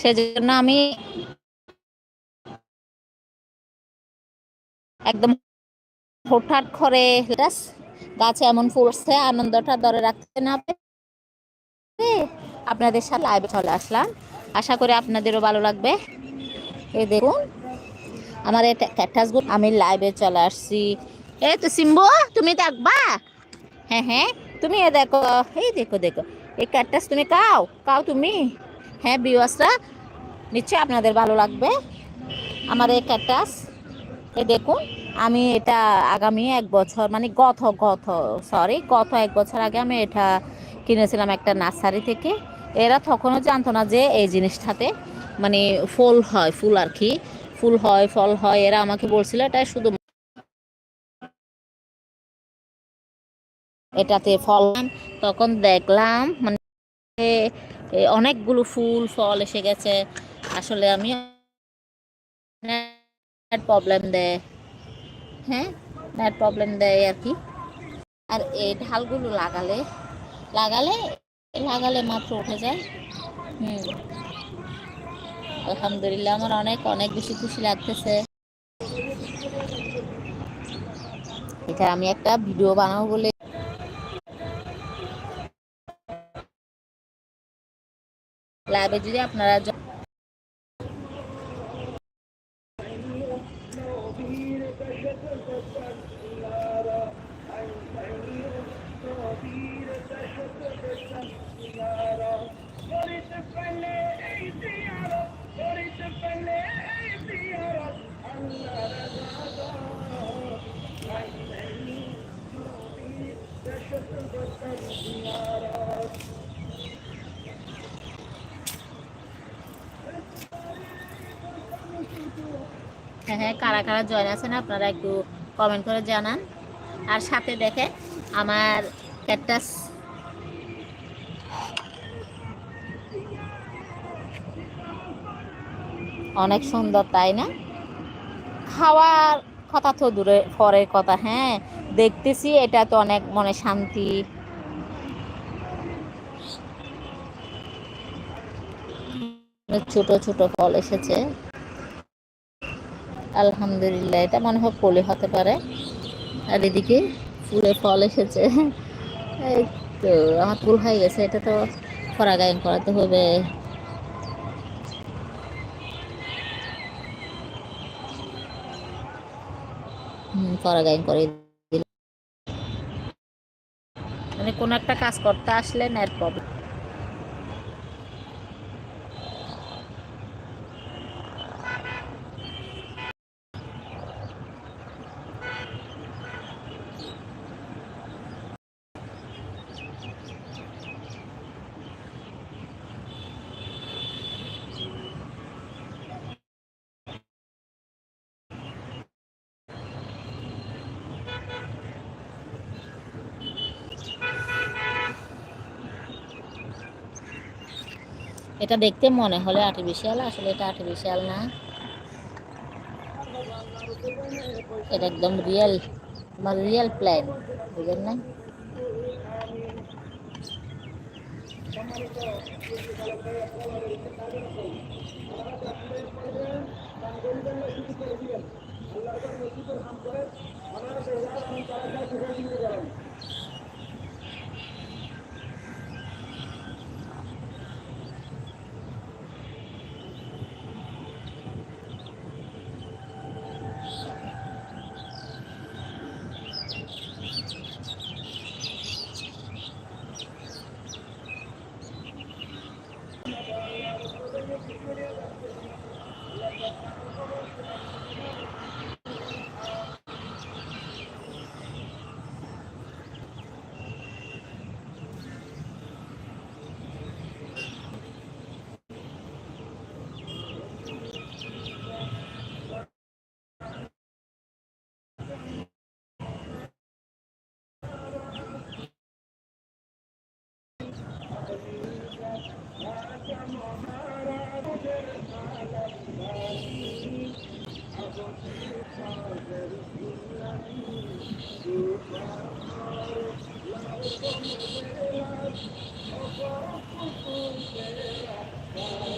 সেজন্য আমি একদম হঠাৎ করে গাছে এমন ফুলছে আনন্দটা ধরে রাখতে না আপনাদের সাথে লাইভে চলে আসলাম। আশা করি আপনাদেরও ভালো লাগবে। এই দেখুন, আমার এই ক্যাকটাসগুলো আমি লাইভে চলে আসছি। এই তো সিম্বু, তুমি দেখবা হ্যাঁ হ্যাঁ তুমি এ দেখো, এই দেখো দেখো, এই ক্যাকটাস তুমি কাও কাও তুমি? হ্যাঁ বিওয়াসরা নিশ্চয়ই আপনাদের ভালো লাগবে। আমার এই ক্যাকটাস এই দেখুন, আমি এটা আগামী এক বছর মানে গত গত সরি গত এক বছর আগে আমি এটা কিনেছিলাম একটা নার্সারি থেকে। এরা তখনও জানতো না যে এই জিনিসটাতে মানে ফুল হয়, ফুল আর কি, ফুল হয়, ফল হয়, এরা আমাকে বলছিল এটা শুধু এটাতে ফল তখন দেখলাম মানে অনেকগুলো ফুল, ফল এসে গেছে। আসলে আমি নেট প্রবলেম দেয়। হ্যাঁ? নেট প্রবলেম দেয় আর কি। আর এই ঢালগুলো লাগালে লাগালে লাগালে মাত্র উঠে যায়। হুম। আলহামদুলিল্লাহ আমার অনেক অনেক বেশি খুশি লাগতেছে। এটা আমি একটা ভিডিও বানাবো বলে লাইভে যদি আপনারা হ্যাঁ হ্যাঁ কারা কারা জয়েন আছেন আপনারা একটু কমেন্ট করে জানান। আর সাথে দেখে আমার ক্যাকটাস অনেক সুন্দর, তাই না? খাওয়ার কথা তো দূরে, পরের কথা হ্যাঁ দেখতেছি, এটা তো অনেক মনে শান্তি। ছোট ছোট ফল এসেছে। আলহামদুলিল্লাহ, এটা মনে হয় কলি হতে পারে। আর এদিকে ফুলে ফল এসেছে। এই তো, আমার ফুল হয়ে গেছে, এটা তো গায়ন করাতে হবে। হুম গায়ন করে মানে কোনো একটা কাজ করতে আসলে নেট প্রবলেম এটা দেখতে মনে হলে আর্টিফিশিয়াল আসলে এটা আর্টিফিশিয়াল না। এটা একদম রিয়েল আমার রিয়েল প্ল্যান বুঝলেন না? আল্লাহ Thank you.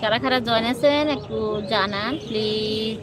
কারা কারা জয়েন আছেন একটু জানান প্লিজ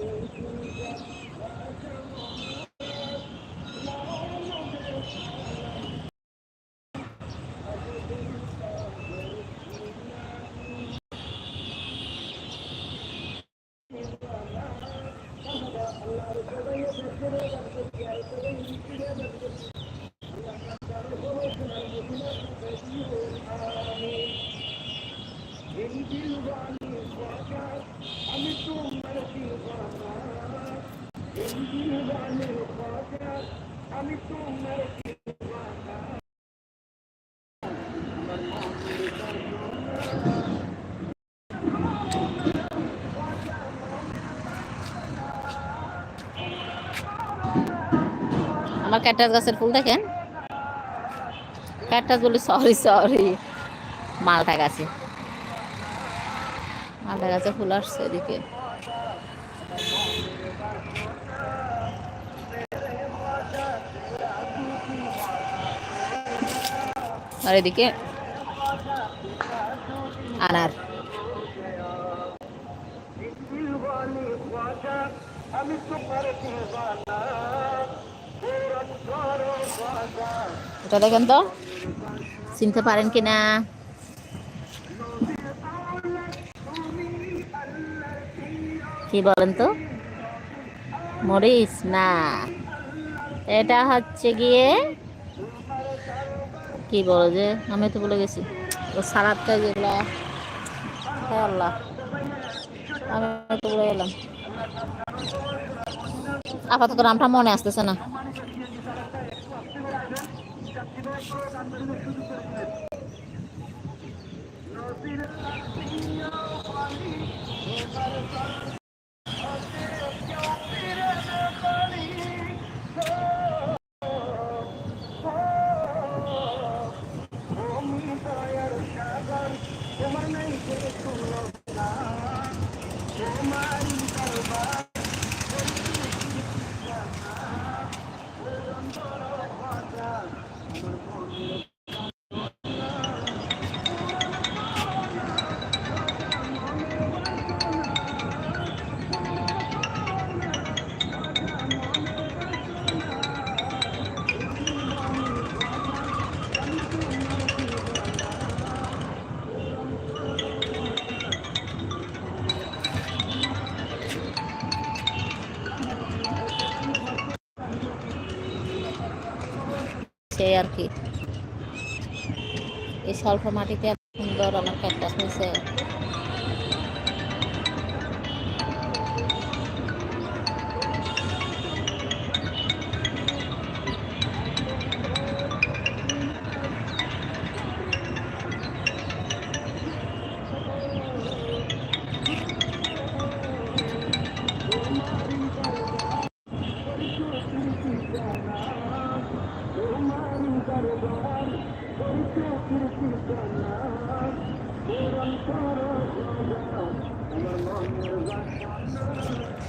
আমার ক্যাটাস গাছের ফুল দেখেন। ক্যাটাস বলি সরি সরি মালটা গাছে। মালটা গাছে ফুল আসছে এদিকে। আর এদিকে আনার। এটা দেখেন তো, চিনতে পারেন কি না কি বলেন তো? মরিস, না। এটা হচ্ছে গিয়ে কি বলে যে, আমি তো বলে গেছি। সারাত কাজ যেগুলা হ্যাঁ আল্লাহ, আমি তো বলে গেলাম। আপাতত নামটা মনে আসতেছে না। এই মাটিতে সুন্দর আমার ক্যাকটাস হয়েছে Allah'ım yarabbim Allah'ım yarabbim Allah'ım yarabbim